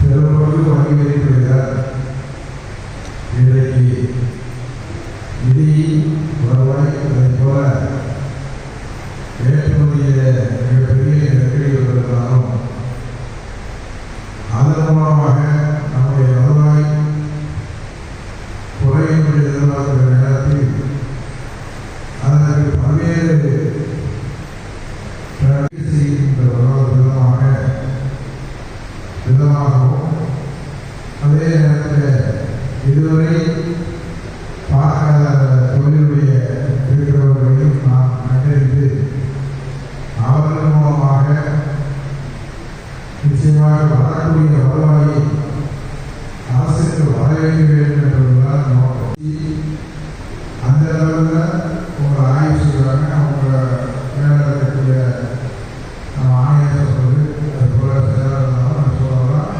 பெருமளவு வங்கியிருக்கிறார் இன்றைக்கு நிதி வருவாய் அதைப் போல மிகப்பெரிய அதன் மூலமாக நம்முடைய வருவாய் குறையும் எதிர்பார்க்கிற நேரத்தில் அதற்கு பல்வேறு இதுவரை பார்க்காத தொழிலுடைய இருக்கிறவர்களையும் நாம் கண்டறிந்து அவர்கள் மூலமாக நிச்சயமாக வரக்கூடிய வருவாயை அரசுக்கு வர வேண்டும் என்பதுதான் நோக்கம். அந்த அளவில் உங்களை ஆய்வு செய்வாங்க அவங்க மேலே இருக்கக்கூடிய நம்ம ஆணையத்தை சொல்லி அது போல செயலாளர் நான் சொல்லலாம்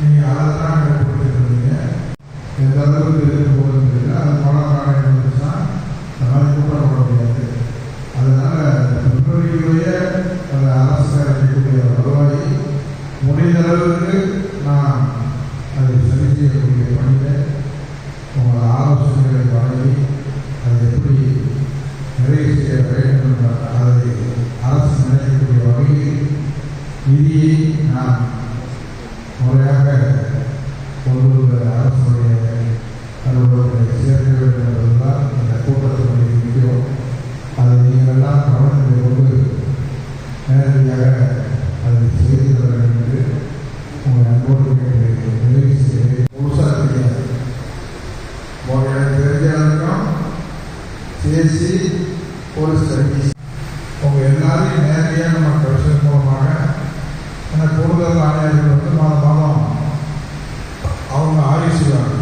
நீங்கள் அதை தான் செய்யக்கூடிய பணியில் உங்கள் ஆலோசனைகளை வழங்கி அதை எப்படி நிறைவு செய்ய வேண்டும் என்ற அதை அரசு நினைக்கக்கூடிய வகையில் நிதியை நாம் முறையாக கொண்டு அரசுடைய அலுவலர்களை சேர்க்க வேண்டும் என்பதுதான் இந்த கூட்டத்தினுடைய முக்கியம் அதை நீங்களெல்லாம் கவனத்தில் கொண்டு நேரடியாக அதை செய்து தர வேண்டும் என்று உங்கள் அன்போடு கேட்டு நிறைவு செய்ய முழுசாக தெரியாது உங்க எனக்கு தெரிஞ்சவரைக்கும் சிஎஸ்சி போலீஸ் சர்வீஸ். அவங்க எல்லாரையும் நேரடியாக நம்ம கமிஷன் மூலமாக ஆனால் கூடுதல் ஆணையர்கள் வந்து மாதம் மாதம் அவங்க ஆய்வு செய்வாங்க.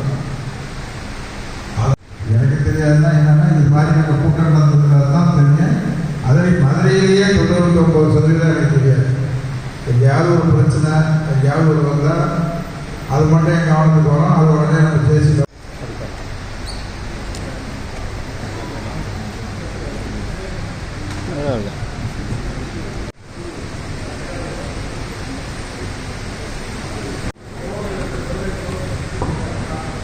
அது எனக்கு தெரியாதுன்னா என்னன்னா இது மாதிரி நம்ம கூட்டம் நடந்ததுனால தான் தெரியும். அதை மதுரையிலேயே தொண்ணூற்றி ஒன்பது சதவீதம் எனக்கு தெரியாது. எங்கேயாவது ஒரு பிரச்சனை எங்கேயாவது ஒரு வந்தால் அது மட்டும் என் கவனத்துக்கு போகிறோம் அது உடனே நம்ம 漂亮